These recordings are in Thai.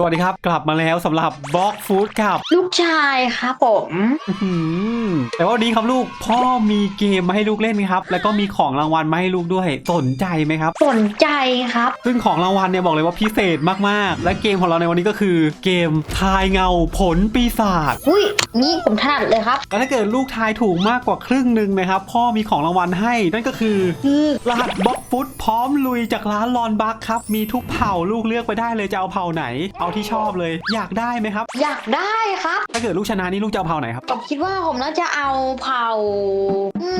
สวัสดีครับ กลับมาแล้วสำหรับบล็อกฟู้ดกับ ลูกชายครับผมอื้อหือแต่ว่าวันนี้ครับลูกพ่อมีเกมมาให้ลูกเล่นครับ แล้วก็มีของรางวัลมาให้ลูกด้วย สนใจไหมครับ สนใจครับ ซึ่งของรางวัลเนี่ยบอกเลยว่าพิเศษมากๆ และเกมของเราในวันนี้ก็คือ เกมทายเงาผลปีศาจอุ้ยนี่ผมถนัดเลยครับและถ้าเกิดลูกทายถูกมากกว่าครึ่งหนึ่งนะครับพ่อมีของรางวัลให้ นั่นก็คือคือรหัสบล็อกฟุตพร้อมลุยจากร้านลอนบัคครับมีทุกเผ่าลูกเลือกไปได้เลยจะเอาเผ่าไหนเอาที่ชอบเลย อยากได้ไหมครับ อยากได้ครับ ถ้าเกิดลูกชนะนี่ลูกจะเอาเผ่าไหนครับ ผมคิดว่าผมน่าจะเอาเผาอื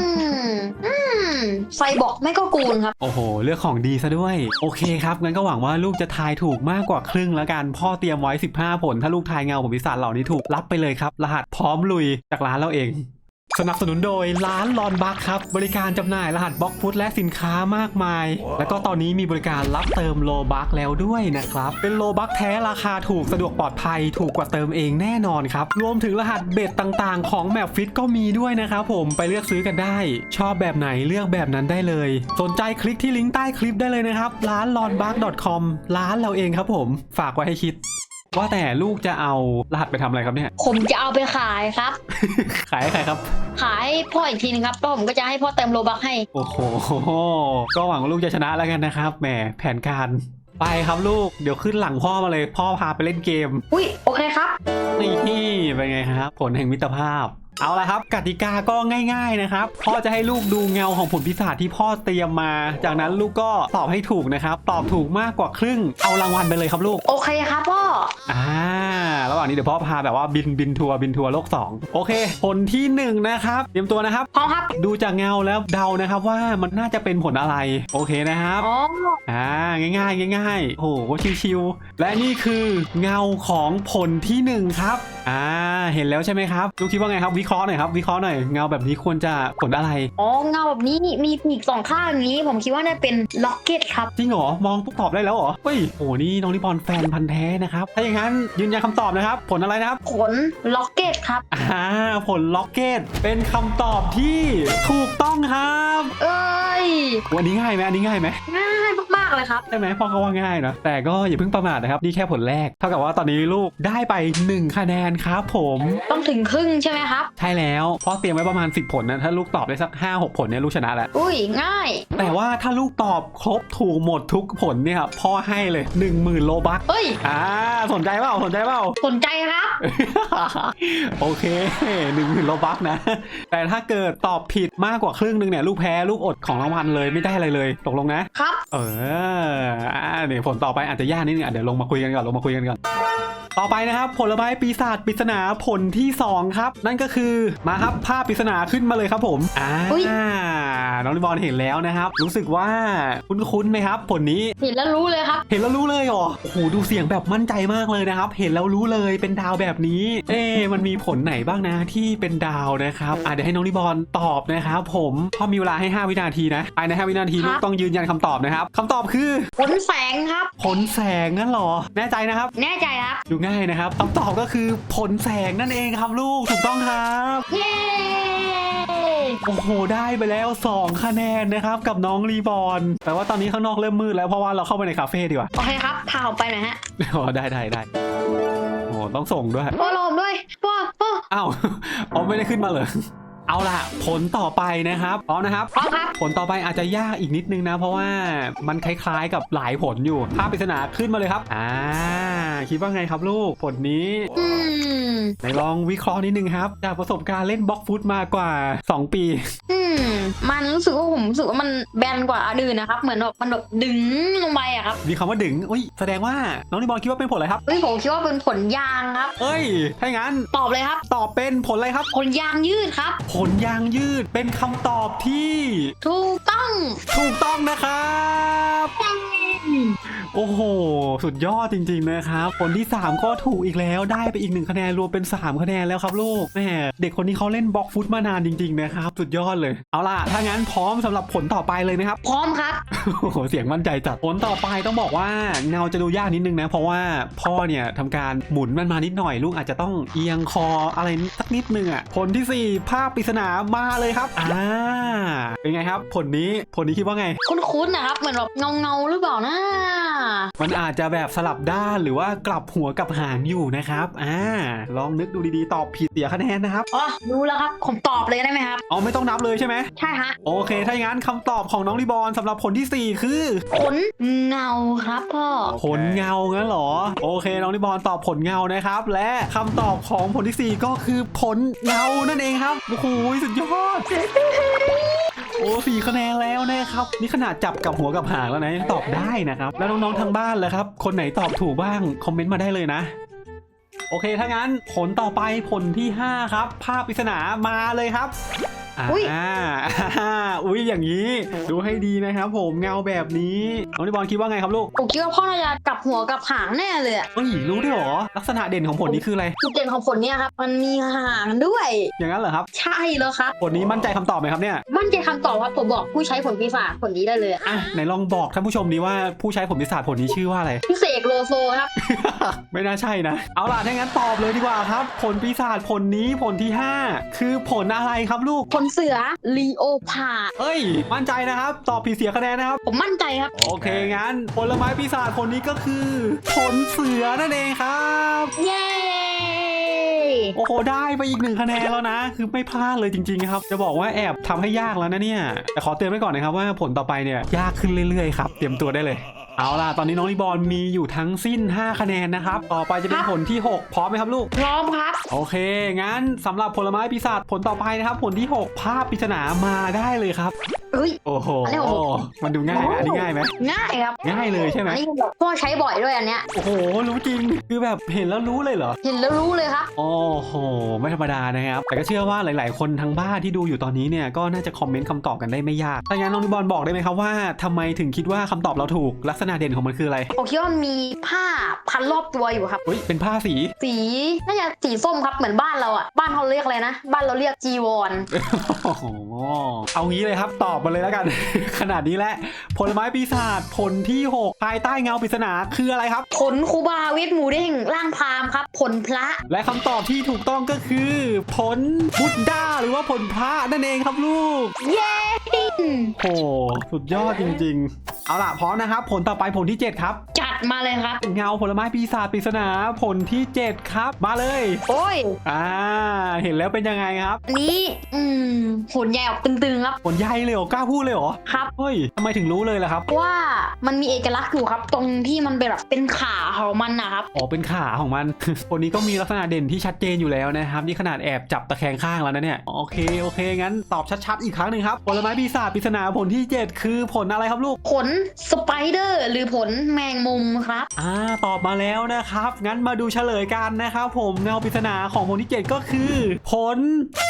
มอืมไฟบอกไม่ก็กูลครับ โอ้โห เลือกของดีซะด้วย โอเคครับ งั้นก็หวังว่าลูกจะทายถูกมากกว่าครึ่งแล้วกัน พ่อเตรียมไว้ 15 ผล ถ้าลูกทายเงาผมพิศาจเหล่านี้ถูกรับไปเลยครับ รหัสพร้อมลุยจากร้านเราเอง สนับสนุนโดยร้านลอนบัคครับ บริการจำหน่ายรหัสบล็อกฟุตและสินค้ามากมาย แล้วก็ตอนนี้มีบริการรับเติมโลบัคแล้วด้วยนะครับ เป็นโลบัคแท้ราคาถูกสะดวกปลอดภัย ถูกกว่าเติมเองแน่นอนครับ รวมถึงรหัสเบ็ดต่างๆ ของแมปฟิตก็มีด้วยนะครับผมไปเลือกซื้อกันได้ ชอบแบบไหนเลือกแบบนั้นได้เลย สนใจคลิกที่ลิงก์ใต้คลิปได้เลยนะครับร้าน l o n b u c c o m ร้านเราเองครับผม ฝากไว้ให้คิด ว่าแต่ลูกจะเอารหัสไปทำอะไรครับเนี่ย ผมจะเอาไปขายครับ ขายให้ใครครับ ขายให้พ่ออีกทีนึงครับแล้วผมก็จะให้พ่อเติมโลบักให้ โอ้โห ก็หวังว่าลูกจะชนะแล้วกันนะครับ แหม แผนการ ไปครับลูก เดี๋ยวขึ้นหลังพ่อมาเลย พ่อพาไปเล่นเกม อุ้ยโอเคครับ นี่เป็นไงครับ ผลแห่งมิตรภาพ เอาละครับ กติกาก็ง่าย ๆนะครับ พ่อจะให้ลูกดูเงาของผลพิศาจที่พ่อเตรียมมา จากนั้นลูกก็ตอบให้ถูกนะครับ ตอบถูกมากกว่าครึ่ง เอารางวัลไปเลยครับลูก โอเคครับพ่อ อ่าระหว่างนี้เดี๋ยวพ่อพาแบบว่าบินบินทัวร์บินทัวร์โลก 2 โอเคผลที่หนึ่งนะครับ เตรียมตัวนะครับ พร้อมครับ ดูจากเงาแล้วเดานะครับว่ามันน่าจะเป็นผลอะไร โอเคนะครับอ๋ออ่าง่ายๆง่ายๆโอ้โหชิวๆและนี่คือเงาของผลที่หนึ่งครับ อ่าเห็นแล้วใช่ไหมครับลูกคิดว่าไงครับวิเคราะห์หน่อยครับวิเคราะห์หน่อยเงาแบบนี้ควรจะผลอะไรอ๋อเงาแบบนี้นี่มีปีกสองข้างอย่างนี้ ผมคิดว่าน่าเป็นล็อกเก็ตครับจริงเหรอมองปุ๊บตอบได้แล้วเหรอเฮ้ยโอ้โหนี่น้องนิพนธ์แฟนพันธ์แท้นะครับถ้าอย่างนั้นยืนยันคำตอบนะครับ ผลอะไรนะครับ ผลล็อกเก็ตครับอ่าผลล็อกเก็ตเป็นคำตอบที่ถูกต้องครับ เอ้ยวันนี้ง่ายไหมอันนี้ง่ายไหมง่ายมากๆ เลยครับ ใช่ไหมพ่อก็ว่าง่ายนะแต่ก็อย่าเพิ่งประมาทนะครับ นี่แค่ผลแรก เท่ากับว่าตอนนี้ลูกได้ไป 1 คะแนนครับผม ต้องถึงครึ่งใช่ไหมครับ ใช่แล้วพ่อเตรียมไว้ประมาณ 10 ผลนะถ้าลูกตอบได้สัก 5 6 ผลเนี่ยลูกชนะแล้ว อุ้ยง่าย แต่ว่าถ้าลูกตอบครบถูกหมดทุกผลเนี่ยพ่อให้เลย 10,000โลบัคเอ้ย อ่าสนใจเปล่าสนใจเปล่า สนใจครับ โอเคหนึ่งหมื่นโลบัคนะ แต่ถ้าเกิดตอบผิดมากกว่าครึ่งหนึงเนี่ยลูกแพ้ลูกอดของรางวัลเลยไม่ได้อะไรเลย ตกลงนะ ครับ เอออ่าเดี๋ยวผลต่อไปอาจจะยากนิดนึงอะเดี๋ยวลงมาคุยกันก่อนลงมาคุยกันก่อนต่อไปนะครับผลไม้ปีศาจปริศนาผลที่ 2 ครับ นั่นก็คือมาครับภาพปริศนาขึ้นมาเลยครับผมอ่าอุ๊ย น้องลิบอลเห็นแล้วนะครับ รู้สึกว่าคุ้นๆไหมครับ ผลนี้ เห็นแล้วรู้เลยครับ เห็นแล้วรู้เลยเหรอ โอ้โห ดูเสียงแบบมั่นใจมากเลยนะครับ เห็นแล้วรู้เลย เป็นดาวแบบนี้ เอ๊ะมันมีผลไหนบ้างนะที่เป็นดาวนะครับ อะเดี๋ยวให้น้องลิบอลตอบนะครับผมพอมีเวลาให้ 5 วินาทีนะภายใน5วินาทีครับลูกต้องยืนยันคำตอบนะครับคำตอบคือ ผลแสงครับ ผลแสงนั่นเหรอ แน่ใจนะครับ แน่ใจครับ ดูง่ายนะครับคำตอบก็คือผลแสงนั่นเองครับลูกถูกต้องครับเย้โอ้โห ได้ไปแล้ว 2 คะแนนนะครับ กับน้องรีบอลแต่ว่าตอนนี้ข้างนอกเริ่มมืดแล้วเพราะว่าเราเข้าไปในคาเฟ่ดีกว่า โอเคครับ พาผมไปหน่อยฮะอ๋อได้ได้ได้โอ้ต้องส่งด้วยพ่อรอผมด้วยพ่อพ่ออ้าวเอาไม่ได้ขึ้นมาเลย เอาล่ะ ผลต่อไปนะครับพร้อมนะครับพร้อมครับ ผลต่อไปอาจจะยากอีกนิดนึงนะ เพราะว่ามันคล้ายๆกับหลายผลอยู่ภาพปริศนาขึ้นมาเลยครับ อ่า คิดว่าไงครับลูก ผลนี้ อืม ไหนลองวิเคราะห์นิดนึงครับจากประสบการณ์เล่นบล็อกฟุตมากว่า 2 ปี อืมมันรู้สึกว่าผมรู้สึกว่ามันแบนกว่าอันอื่นนะครับ เหมือนแบบมันแบบดึงลงไปอะครับมีคำว่าดึงอุ้ยแสดงว่าน้องนิบอลคิดว่าเป็นผลอะไรครับเฮ้ยผมคิดว่าเป็นผลยางครับ เอ้ยถ้าอย่างนั้นตอบเลยครับ ตอบเป็นผลอะไรครับ ผลยางยืดครับ ผลยางยืดเป็นคำตอบที่ ถูกต้อง ถูกต้องนะครับ โอ้โห สุดยอดจริงๆนะครับคนที่ 3 ก็ถูกอีกแล้วได้ไปอีกหนึ่งคะแนนรวมเป็น 3 คะแนนแล้วครับลูกแหมเด็กคนนี้เขาเล่นบล็อกฟุตมานานจริง ๆ นะครับ สุดยอดเลย เอาล่ะ ถ้างั้นพร้อมสำหรับผลต่อไปเลยนะครับ พร้อมครับโอ้โหเสียงมั่นใจจัดผลต่อไปต้องบอกว่าเงาจะดูยากนิดนึงนะ เพราะว่าพ่อเนี่ยทำการหมุนมันมานิดหน่อย ลูกอาจจะต้องเอียงคออะไรสักนิดนึงอะผลที่ 4 ภาพปริศนามาเลยครับอ่าเป็นไงครับ ผลนี้ผลนี้คิดว่าไง คุ้นๆนะครับเหมือนแบบเงาเงาๆหรือเปล่านะมันอาจจะแบบสลับด้านหรือว่ากลับหัวกลับหางอยู่นะครับ อ่า ลองนึกดูดีๆ ตอบผิดเสียคะแนนนะครับ อ๋อ รู้แล้วครับ ผมตอบเลยได้ไหมครับเอาไม่ต้องนับเลยใช่ไหม ใช่ฮะ โอเค ถ้าอย่างนั้นคำตอบของน้องรีบอลสำหรับผลที่ 4 คือ ขนเงาครับพ่อ ผลเงางั้นเหรอ โอเค น้องรีบอลตอบผลเงานะครับ และคำตอบของผลที่ 4 ก็คือผลเงานั่นเองครับ โอ้โห สุดยอด โอ้สี่คะแนนแล้วนะครับ นี่ขนาดจับกับหัวกับหางแล้วนะยังตอบได้นะครับ แล้วน้องๆทางบ้านเลยครับ คนไหนตอบถูกบ้าง คอมเมนต์มาได้เลยนะ โอเค ถ้างั้นผลต่อไปผลที่ 5 ครับ ภาพปริศนามาเลยครับ อุ๊ยอ่าอุ้ยอย่างนี้ ดูให้ดีนะครับผมเงาแบบนี้น้องนิบอลคิดว่าไงครับลูกผมคิดว่าพ่อน่าจะกลับหัวกลับหางแน่เลยอะเอ้ยรู้ด้วยเหรอลักษณะเด่นของผลนี้คืออะไรจุดเด่นของผลเนี่ยครับมันมีหางด้วย อย่างนั้นเหรอครับ ใช่แล้วครับผลนี้มั่นใจคำตอบไหมครับเนี่ยมั่นใจคำตอบครับผมบอกผู้ใช้ผลปีศาจผลนี้ได้เลยอะอะไหนลองบอกท่านผู้ชมดีว่าผู้ใช้ผลวิสาผลนี้ชื่อว่าอะไรพี่เสกโลโซครับไม่น่าใช่นะ เอาล่ะถ้างั้นตอบเลยดีกว่าครับ ผลปีศาจผลนี้ผลที่ 5 คือผลอะไรครับลูกผลเสือลีโอพาดเอ้ย มั่นใจนะครับ ตอบผิดเสียคะแนนนะครับ ผมมั่นใจครับ โอเค งั้นผลไม้ปีศาจผลนี้ก็คือผลเสือนั่นเองครับ เย้ โอ้โห ได้ไปอีกหนึ่งคะแนนแล้วนะ คือไม่พลาดเลยจริง ๆ ครับ จะบอกว่าแอบทำให้ยากแล้วนะเนี่ย แต่ขอเตือนไว้ก่อนนะครับว่าผลต่อไปเนี่ยยากขึ้นเรื่อยๆครับ เตรียมตัวได้เลย เอาล่ะ ตอนนี้น้องลิบอลมีอยู่ทั้งสิ้น 5 คะแนนนะครับ ต่อไปจะเป็นผลที่ 6 พร้อมไหมครับลูก พร้อมครับ โอเค งั้นสำหรับผลไม้ปีศาจผลต่อไปนะครับ ผลที่ 6 ภาพปริศนามาได้เลยครับ เอ้ย โอ้โหอันนี้ของผม มันดูง่ายไหมอันนี้ง่ายไหม ง่ายครับง่ายเลยใช่ไหม อันนี้แบบพ่อใช้บ่อยด้วยอันเนี้ย โอ้โห รู้จริง คือแบบเห็นแล้วรู้เลยเหรอ เห็นแล้วรู้เลยครับ โอ้โห ไม่ธรรมดานะครับ แต่ก็เชื่อว่าหลาย ๆ คนทางบ้านที่ดูอยู่ตอนนี้เนี่ย ก็น่าจะคอมเมนต์คำตอบกันได้ไม่ยากถ้างั้นน้องนิบอลบอกได้ไหมครับว่าทำไมถึงคิดว่าคำตอบเราถูกลักษณะเด่นของมันคืออะไรผมคิดว่ามีผ้าพันรอบตัวอยู่ครับเฮ้ยเป็นผ้าสี สีน่าจะสีส้มครับเหมือนบ้านเราอะบ้านเขาเรียกอะไรนะ บ้านเราเรียกจีวรโอ้โหเอางี้เลยครับตอบมาเลยแล้วกัน ขนาดนี้แหละผลไม้ปีศาจผลที่ 6 ภายใต้เงาปริศนาคืออะไรครับ ผลครูบาเวทหมูเด้งร่างพราหมณ์ครับ ผลพระ และคำตอบที่ถูกต้องก็คือ ผลบุตดาหรือว่าผลพระนั่นเองครับลูก เย้โอ้สุดยอดจริง ๆ เอาล่ะพร้อมนะครับ ผลต่อไปผลที่ 7 ครับ จัดมาเลยครับ เงาผลไม้ปีศาจปริศนาผลที่ 7 ครับ มาเลย โอ้ย อ่า เห็นแล้วเป็นยังไงครับ อันนี้ อืมผลใหญ่ออกตึงๆครับ ผลใหญ่เลยเหรอกล้าพูดเลยเหรอ ครับ เฮ้ยทำไมถึงรู้เลยล่ะครับว่ามันมีเอกลักษณ์อยู่ครับ ตรงที่มันเป็นแบบเป็นขาของมันนะครับ อ๋อ เป็นขาของมัน คนนี้ก็มีลักษณะเด่นที่ชัดเจนอยู่แล้วนะครับ นี่ขนาดแอบจับตะแคงข้างแล้วนะเนี่ย โอเค โอเค งั้นตอบชัดๆ อีกครั้งหนึ่งครับ ผลไม้ปีศาจปริศนาผลที่ 7 คือผลอะไรครับลูกผลสไปเดอร์หรือผลแมงมุมครับ อ่าตอบมาแล้วนะครับ งั้นมาดูเฉลยกันนะครับผมเงาปริศนาของผลที่7ก็คือ ผล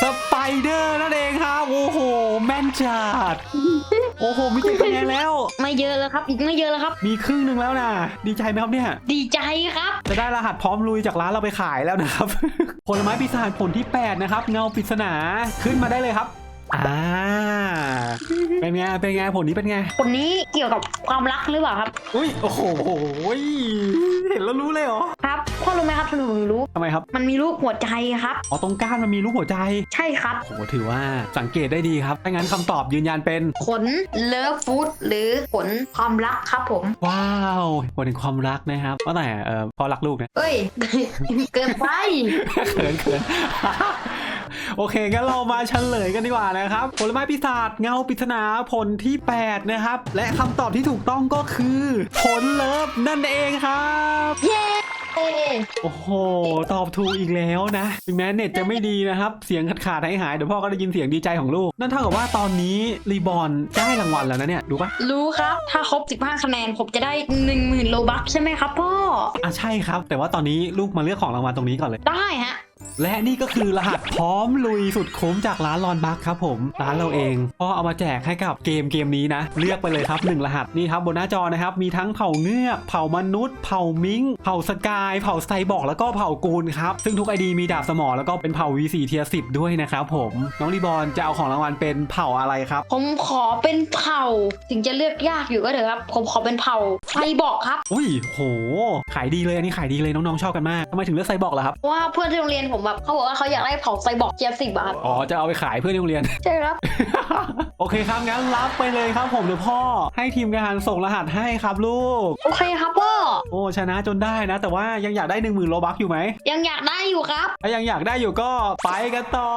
สไปเดอร์นั่นเองครับโอ้โหแม่นจัดโอ้โหมีเจ็ดคะแนนแล้ว ไม่เยอะแล้วครับ อีกไม่เยอะแล้วครับ มีครึ่งหนึ่งแล้วนะดีใจไหมครับเนี่ย ดีใจครับ จะได้รหัสพร้อมลุยจากร้านเราไปขายแล้วนะครับ ผลไม้ปีศาจผลที่ 8 นะครับ เงาปริศนาขึ้นมาได้เลยครับ อ่า เป็นไง เป็นไง ผลนี้เป็นไงผลนี้เกี่ยวกับความรักหรือเปล่าครับ อุ้ย โอ้โห เห็นแล้วรู้เลยเหรอ ครับพ่อรู้ไหมครับถ้าหนูรู้ ทำไมครับ มันมีรูปหัวใจครับ อ๋อ ตรงก้านมันมีรูปหัวใจ ใช่ครับ โอ้โหถือว่าสังเกตได้ดีครับ ถ้างั้นคำตอบยืนยันเป็นผลเลิฟฟูดหรือผลความรักครับผม ว้าวผลแห่งความรักนะครับว่าแต่เออพอรักลูกเนี่ยเอ้ย เกินไป เขินเขิน โอเคงั้นเรามาเฉลยกันดีกว่านะครับ ผลไม้ปีศาจเงาปริศนาผลที่ 8 นะครับ และคำตอบที่ถูกต้องก็คือ ผลเลิฟนั่นเองครับ เย้โอ้โห ตอบถูกอีกแล้วนะ ถึงแม้เน็ตจะไม่ดีนะครับ เสียงขาดขาดหายหายๆเดี๋ยวพ่อก็ได้ยินเสียงดีใจของลูก นั่นเท่ากับว่าตอนนี้รีบอลได้รางวัลแล้วนะเนี่ยดูปะรู้ครับ ถ้าครบ 15 คะแนนผมจะได้ 10,000โลบัคใช่ไหมครับพ่อ อะใช่ครับ แต่ว่าตอนนี้ลูกมาเลือกของรางวัลตรงนี้ก่อนเลย ได้ฮะ และนี่ก็คือรหัสพร้อมลุยสุดคุ้มจากร้านลอนบัคครับผมร้านเราเองก็เอามาแจกให้กับเกมเกมนี้นะ เลือกไปเลยครับ1รหัสนี่ครับบนหน้าจอนะครับมีทั้งเผ่าเงือกเผ่ามนุษย์ เผ่ามิงเผ่าสกาย เผ่าไซบอร์กแล้วก็เผ่ากูนครับซึ่งทุกไอดีมีดาบสมอแล้วก็เป็นเผ่า V4 เทียสิด้วยนะครับผมน้องรีบอลจะเอาของรางวัลเป็นเผ่าอะไรครับ ผมขอเป็นเผ่าถึงจะเลือกยากอยู่ก็เถอะครับ ผมขอเป็นเผ่าไฟบอกครับ อุ้ยโห ขายดีเลยอันนี้ขายดีเลยน้องๆชอบกันมากทำไมถึงเลือกไซบอร์กล่ะครับเพราะว่าเพื่อนที่โรงเรียนผมแบบเขาบอกว่าเขาอยากได้เผาไซบอร์กเจียสิบอะครับอ๋อ จะเอาไปขายเพื่อนที่โรงเรียน ใช่ครับ โอเคครับ งั้นรับไปเลยครับผมเดี๋ยวพ่อ ให้ทีมงานส่งรหัสให้ครับลูก โอเคครับพ่อ โอ้ชนะจนได้นะ แต่ว่ายังอยากได้1 0,000โลบักอยู่ไหม ยังอยากได้อยู่ครับ ถ้ายังอยากได้อยู่ก็ไปกันต่อ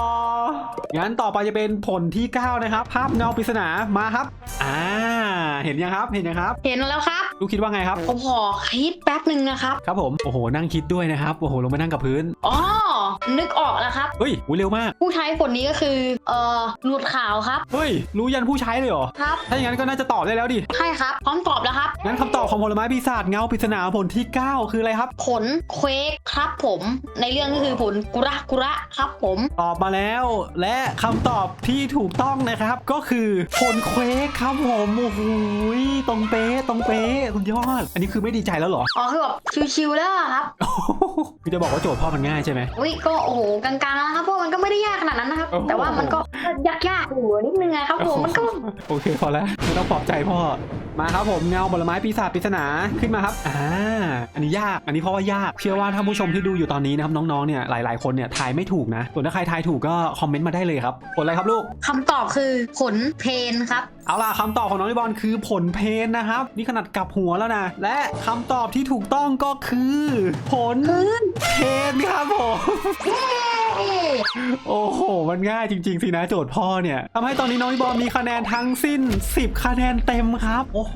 งั้นต่อไปจะเป็นผลที่ 9 นะครับ ภาพเงาปริศนามาครับ อ่า เห็นยังครับ เห็นยังครับ เห็นแล้วครับ ลูกคิดว่าไงครับ ผมขอคิดแป๊บหนึ่งนะครับ ครับผม โอ้โห นั่งคิดด้วยนะครับ โอ้โห ลงไปนั่งกับพื้น อ๋อนึกออกแล้วครับ เฮ้ยอุ๊ยเร็วมาก ผู้ใช้ผลนี้ก็คือ เอ่อหนวดขาวครับ เฮ้ย รู้ยันผู้ใช้เลยเหรอ ครับ ถ้าอย่างนั้นก็น่าจะตอบได้แล้วดิ ใช่ครับ พร้อมตอบแล้วครับ งั้นคำตอบของผลไม้ปีศาจเงาปริศนาผลที่ 9 คืออะไรครับ ผลเควกครับผม ในเรื่องก็คือผลกุระกุระครับผม ตอบมาแล้ว และคำตอบที่ถูกต้องนะครับ ก็คือผลเควกครับผมโอ้โหตรงเป๊ะตรงเป๊ะคุณยอด อันนี้คือไม่ดีใจแล้วเหรอ อ๋อคือแบบชิวๆแล้วอะครับพี่จะบอกว่าโจทย์พ่อมันง่ายใช่ไหม อุ้ยก็โอ้โหกลางๆแล้วนะครับเพราะมันก็ไม่ได้ยากขนาดนั้นนะครับ โอ้โห แต่ว่ามันก็ยากๆอยู่นิดนึงไงครับผมมันก็โอเคพอแล้วไม่ต้องปลอบใจพ่อ มาครับผมเงาผลไม้ปีศาจปริศนาขึ้นมาครับอ่าอันนี้ยาก อันนี้เพราะว่ายาก เชื่อว่าท่านผู้ชมที่ดูอยู่ตอนนี้นะครับน้องๆเนี่ยหลายๆคนเนี่ยทายไม่ถูกนะส่วนถ้าใครทายถูกก็คอมเมนต์มาได้เลยครับผลอะไรครับลูก คำตอบคือผลเพนครับเอาล่ะคำตอบของน้องลิบอลคือผลเพนนะครับ นี่ขนาดกลับหัวแล้วนะ และคำตอบที่ถูกต้องก็คือ ผลเพนครับผม โอ้โห มันง่ายจริง ๆ สินะโจทย์พ่อเนี่ยทำให้ตอนนี้น้องลิบอลมีคะแนนทั้งสิ้น 10 คะแนนเต็มครับ โอ้โห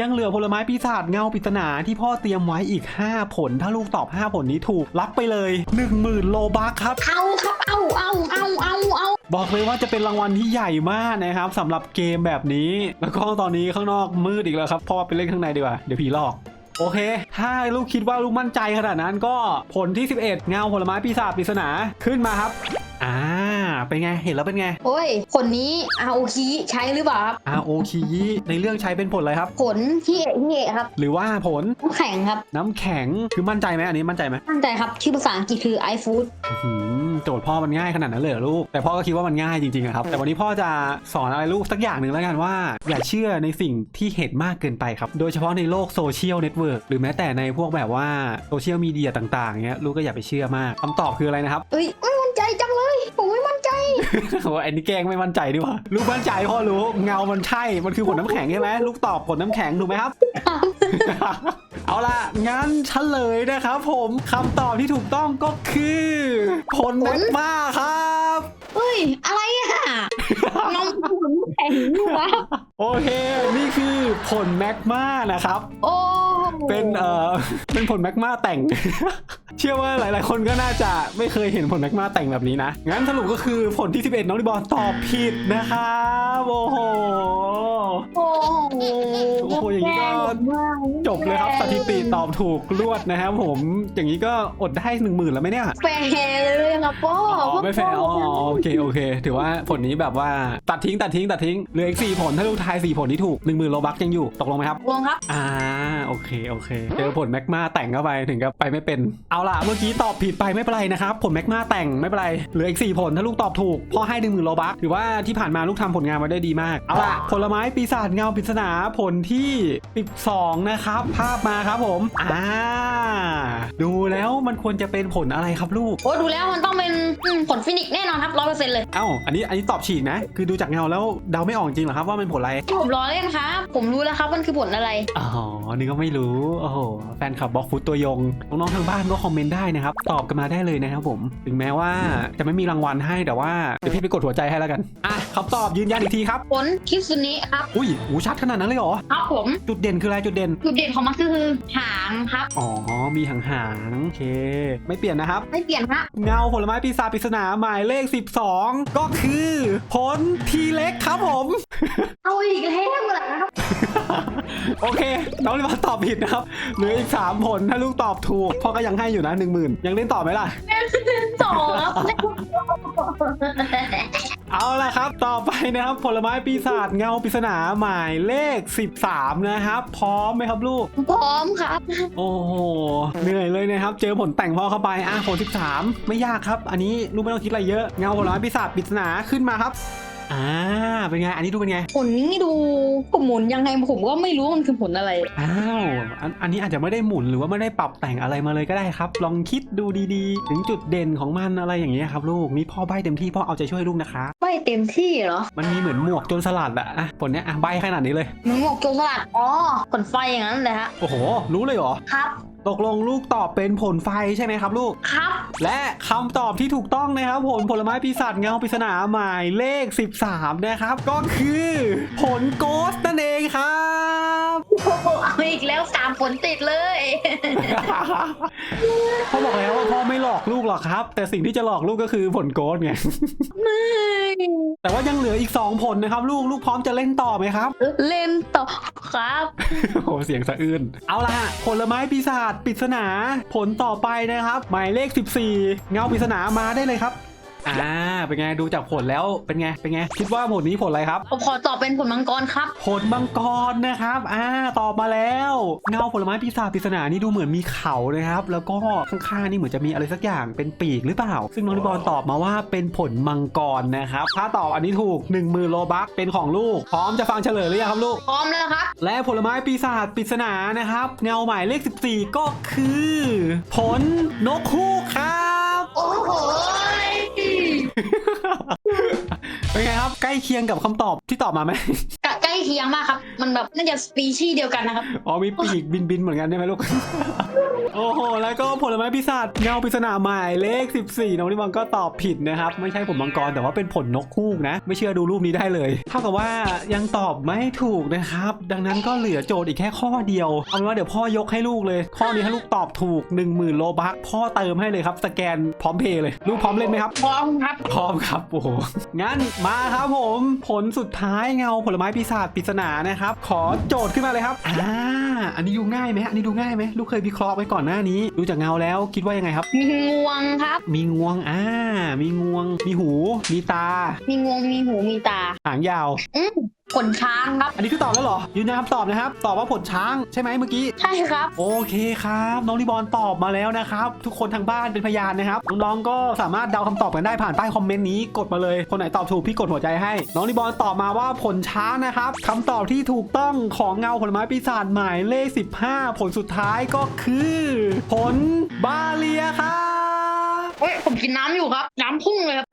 ยังเหลือผลไม้ปีศาจเงาปริศนาที่พ่อเตรียมไว้อีก 5 ผล ถ้าลูกตอบ 5 ผลนี้ถูก รับไปเลย 10,000 โลบัคครับ เอาครับ เอาเอาเอาเอาเอาบอกเลยว่าจะเป็นรางวัลที่ใหญ่มากนะครับสำหรับเกมแบบนี้ แล้วก็ตอนนี้ข้างนอกมืดอีกแล้วครับพ่อไปเล่นข้างในดีกว่าเดี๋ยวผีหลอก โอเค ถ้าลูกคิดว่าลูกมั่นใจขนาดนั้นก็ผลที่ 11 เงาผลไม้ปีศาจปริศนาขึ้นมาครับ อ่า เป็นไง เห็นแล้วเป็นไง โอ้ยผลนี้อาโอคีใช้หรือเปล่าครับอาโอคีในเรื่องใช้เป็นผลอะไรครับ ผลที่เอะที่เอะครับ หรือว่าผลน้ำแข็งครับ น้ำแข็ง คือมั่นใจไหมอันนี้มั่นใจไหมตั้งใจครับ ชื่อภาษาอังกฤษคือ iFood อื้อหือโจทย์พ่อมันง่ายขนาดนั้นเลยเหรอลูก แต่พ่อก็คิดว่ามันง่ายจริงๆอะครับ แต่วันนี้พ่อจะสอนอะไรลูกสักอย่างหนึ่งแล้วกันว่า อย่าเชื่อในสิ่งที่เห็นมากเกินไปครับ โดยเฉพาะในโลกโซเชียลเน็ตเวิร์กหรือแม้แต่ในพวกแบบว่าโซเชียลมีเดียต่างๆเงี้ยลูกก็อย่าไปเชื่อมากคำตอบคืออะไรนะครับ เอ้ยไม่มั่นใจจังเลยผมไม่มั่นใจ โอ้อันนี้แกล้งไม่มั่นใจดีกว่าลูกมั่นใจพ่อรู้เงามันใช่ มันคือผลน้ำแข็งใช่ไหมลูกตอบผลน้ำแข็งถูกไหมครับ เอาล่ะ งั้นเฉลยนะครับผมคำตอบที่ถูกต้องก็คือผลแมกมาครับ เฮ้ย อะไรอะน้องผลแข็งอยู่วะโอเคนี่คือผลแมกมานะครับ โอ้ เป็นเอ่อเป็นผลแมกมาแต่ง เชื่อว่าหลาย ๆ คนก็น่าจะไม่เคยเห็นผลแมกมาแต่งแบบนี้นะ งั้นสรุปก็คือผลที่ 11 น้องดิบอลตอบผิดนะครับโอ้โห โอ้โหโอ้โหอย่างนี้ก็จบเลยครับสถิติตอบถูกรวดนะครับผม อย่างนี้ก็อดได้หนึ่งหมื่นแล้วไหมเนี่ย แฟร์เลยครับพ่ออ๋อไม่แฟร์อ๋อโอเคโอเค ถือว่าผลนี้แบบว่าตัดทิ้งตัดทิ้งตัดทิ้งเหลืออีกสี่ผลถ้าลูกทายสี่ผลที่ถูกหนึ่งหมื่นโลบักยังอยู่ตกลงไหมครับ ลงครับ อ่าโอเคโอเค เจอผลแมกมาแต่งเข้าไปถึงกับไปไม่เป็นเอาล่ะ เมื่อกี้ตอบผิดไปไม่เป็นไรนะครับ ผลแมกมาแต่งไม่เป็นไร เหลืออีก4ผลถ้าลูกตอบถูกพ่อให้หนึ่งหมื่นโลบักถือว่าที่ผ่านมาลูกทำผลงานมาได้ดีมาก เอาล่ะ ผลไม้ปีศาจเงาปริศนาผลที่ 12 นะครับ ภาพมาครับผม อ่า ดูแล้วมันควรจะเป็นผลอะไรครับลูก โอ้ดูแล้วมันต้องเป็นอืมผลฟินิกซ์แน่นอนครับร้อยเปอร์เซ็นต์เลย เอ้า อันนี้อันนี้ตอบฉีกนะ คือดูจากเงาแล้วเดาไม่ออกจริงเหรอครับว่าเป็นผลอะไรผมรอเล่นครับ ผมรู้แล้วครับมันคือผลอะไร อ๋อ นี่ก็ไม่รู้ โอ้โห แฟนคลับบล็อกฟุตตัวยง น้องๆทางบ้านก็คอมเมนต์ได้นะครับ ตอบกันมาได้เลยนะครับผม ถึงแม้ว่าจะไม่มีรางวัลให้แต่ว่าเดี๋ยวพี่ไปกดหัวใจให้แล้วกัน อะคำตอบยืนยันอีกทีครับ ผลคิสุนิครับ อุ้ยหูชัดขนาดนั้นเลยเหรอ ครับผม จุดเด่นคืออะไรจุดเด่น จุดเด่นของมันคือหางครับ อ๋อ มีหางหางๆโอเค ไม่เปลี่ยนนะครับ ไม่เปลี่ยนฮะเงาผลไม้ปีศาจปริศนาหมายเลข 12 ก็คือผลทีเล็กครับผม เอาอีกแล้วเหรอครับ โอเค น้องลิบาตอบผิดนะครับเหลืออีก 3 ผลถ้าลูกตอบถูกพ่อก็ยังให้อยู่นะ 10,000 ยังเล่นต่อไหมล่ะสองครับเอาละครับ ต่อไปนะครับ ผลไม้ปีศาจเงาปริศนาหมายเลข 13 นะครับ พร้อมไหมครับลูก พร้อมครับ โอ้โห เหนื่อยเลยนะครับ เจอผลแต่งพ่อเข้าไป อะผล 13 ไม่ยากครับ อันนี้ลูกไม่ต้องคิดอะไรเยอะ เงาผลไม้ปีศาจปริศนาขึ้นมาครับ อ่าเป็นไง อันนี้ดูเป็นไง ผลนี้ดูผมหมุนยังไงผมก็ไม่รู้ว่ามันคือผลอะไร อ้าวอันอันนี้อาจจะไม่ได้หมุนหรือว่าไม่ได้ปรับแต่งอะไรมาเลยก็ได้ครับ ลองคิดดูดีๆ ถึงจุดเด่นของมันอะไรอย่างเงี้ยครับลูกนี่พ่อใบเต็มที่พ่อเอาใจช่วยลูกนะคะ ไม่เต็มที่เหรอมันมีเหมือนหมวกโจนสลัดอะอะผลเนี้ยอะใบขนาดนี้เลยเหมือนหมวกโจรสลัดอ๋อผลไฟอย่างนั้นเลยฮะโอ้โห รู้เลยเหรอ ครับ ตกลงลูกตอบเป็นผลไฟใช่ไหมครับลูก ครับ และคำตอบที่ถูกต้องนะครับผลผลไม้ปีศาจเงาปริศนาหมายเลข 13 นะครับ ก็คือ ผลโกสนั่นเองครับ โอ้โหเอาอีกแล้วสามผลติดเลย พ่อบอกแล้วว่าพ่อไม่หลอกลูกหรอกครับ แต่สิ่งที่จะหลอกลูกก็คือผลโกสไง ไม่ แต่ว่ายังเหลืออีก 2 ผลนะครับ ลูกลูกพร้อมจะเล่นต่อไหมครับ เล่นต่อครับ โอ้โหเสียงสะอื้น เอาล่ะ ผลไม้ปีศาจปริศนา ผลต่อไปนะครับ หมายเลข 14 เงาปริศนามาได้เลยครับ อ่า เป็นไงดูจากผลแล้วเป็นไง เป็นไง คิดว่าผลนี้ผลอะไรครับ ผมขอตอบเป็นผลมังกรครับ ผลมังกรนะครับ อ่า ตอบมาแล้ว เงาผลไม้ปีศาจปริศนานี่ดูเหมือนมีเขานะครับ แล้วก็ข้างๆนี่เหมือนจะมีอะไรสักอย่างเป็นปีกหรือเปล่า ซึ่งน้องนิบอลตอบมาว่าเป็นผลมังกรนะครับ ถ้าตอบอันนี้ถูก1 0,000โลบัคเป็นของลูก พร้อมจะฟังเฉลยหรือยังครับลูก พร้อมแล้วครับ และผลไม้ปีศาจปริศนานะครับ เงาหมายเลข 14 ก็คือ ผลนกคู่ครับ โอ้โห เป็นไงครับ ใกล้เคียงกับคำตอบที่ตอบมาไหมใกล้เคียงมากครับ มันแบบน่าจะสปีชีส์เดียวกันนะครับ อ๋อมีปีกบินบินๆเหมือนกันใช่ไหมลูก โอ้โห แล้วก็ผลไม้ปีศาจเงาปริศนาหมายเลข 14 น้องนิบังก็ตอบผิดนะครับ ไม่ใช่ผลมังกรแต่ว่าเป็นผลนกฮูกนะ ไม่เชื่อดูรูปนี้ได้เลย เท่ากับว่ายังตอบไม่ถูกนะครับ ดังนั้นก็เหลือโจทย์อีกแค่ข้อเดียว เอาเป็นว่าเดี๋ยวพ่อยกให้ลูกเลย ข้อนี้ถ้าลูกตอบถูก 10,000โลบัคพ่อเติมให้เลยครับ สแกนพร้อมเพย์เลย ลูกพร้อมเล่นไหมครับ พร้อมครับ พร้อมครับ โอ้โห งั้นมาครับผม ผลสุดท้ายเงาผลไม้ปีศาจปริศนานะครับ ขอโจทย์ขึ้นมาเลยครับ อ่า อันนี้ดูง่ายไหมอันนี้ดูง่ายไหมลูกเคยวิเคราะห์ไว้ก่อนหน้านี้ดูจากเงาแล้วคิดว่ายังไงครับ มีงวงครับ มีงวงอ่า มีงวง มีหู มีตา มีงวงมีหูมีตา หางยาว อืม ขนช้างครับ อันนี้คือตอบแล้วเหรอ ยืนยันคำตอบนะครับ ตอบว่าผลช้างใช่ไหมเมื่อกี้ ใช่ครับ โอเคครับ น้องรีบอลตอบมาแล้วนะครับ ทุกคนทางบ้านเป็นพยานนะครับ น้องๆก็สามารถเดาคำตอบกันได้ผ่านใต้คอมเมนต์นี้กดมาเลย คนไหนตอบถูกพี่กดหัวใจให้ น้องรีบอลตอบมาว่าผลช้างนะครับคำตอบที่ถูกต้องของเงาผลไม้ปีศาจหมายเลข 15 ผลสุดท้ายก็คือ ผลบาเลียครับ เฮ้ยผมกินน้ำอยู่ครับ น้ำพุ่งเลยครับ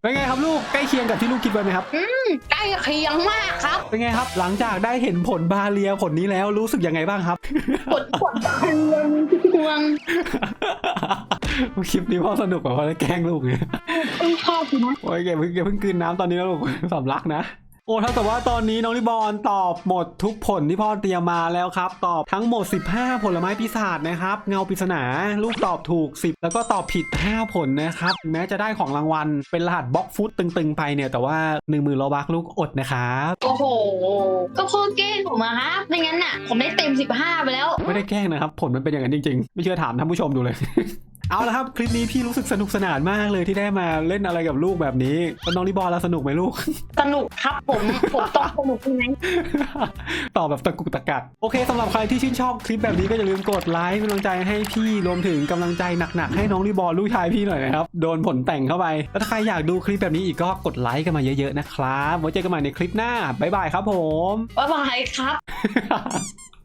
เป็นไงครับลูกใกล้เคียงกับที่ลูกคิดไว้ไหมครับใกล้เคียงมากครับ เป็นไงครับ หลังจากได้เห็นผลบาเลียผลนี้แล้วรู้สึกยังไงบ้างครับกดกดเคืองเคืองคลิปนี้พ่อสนุกกว่าพ่อได้แกล้งลูกเนี่ยชอบนะโอ้ยแกเพิ่งแกเพิ่งกลืนน้ำตอนนี้แล้วลูกสำลักนะ โอ้เท่ากับว่าตอนนี้น้องลิบอลตอบหมดทุกผลที่พ่อเตรียมมาแล้วครับ ตอบทั้งหมด 15 ผลไม้ปีศาจนะครับ เงาปริศนาลูกตอบถูก 10 แล้วก็ตอบผิด 5 ผลนะครับถึงแม้จะได้ของรางวัล เป็นรหัสบล็อกฟุตตึงๆ ไปเนี่ย แต่ว่า 1 0,000โลบักลูกอดนะครับ โอ้โห ก็พ่อแกล้งผมอะครับไม่งั้นน่ะ ผมได้เต็ม 15 ไปแล้ว ไม่ได้แกล้งนะครับ ผลมันเป็นอย่างนั้นจริงๆ ไม่เชื่อถามท่านผู้ชมดูเลย เอาละครับคลิปนี้พี่รู้สึกสนุกสนานมากเลยที่ได้มาเล่นอะไรกับลูกแบบนี้แล้วน้องลิบอลแล้วสนุกไหมลูก สนุกครับผมผมต้องสนุกใช่ไหมตอบแบบตะกุกตะกักโอเคสำหรับใครที่ชื่นชอบคลิปแบบนี้ก็อย่าลืมกดไลค์เป็นกำลังใจให้พี่รวมถึงกำลังใจหนักๆให้น้องรีบอลลูกชายพี่หน่อยนะครับโดนผลแต่งเข้าไปแล้วถ้าใครอยากดูคลิปแบบนี้อีกก็กดไลค์กันมาเยอะๆนะครับไว้เจอกันใหม่ในคลิปหน้าบ๊ายบายครับผมบ๊ายบายครับ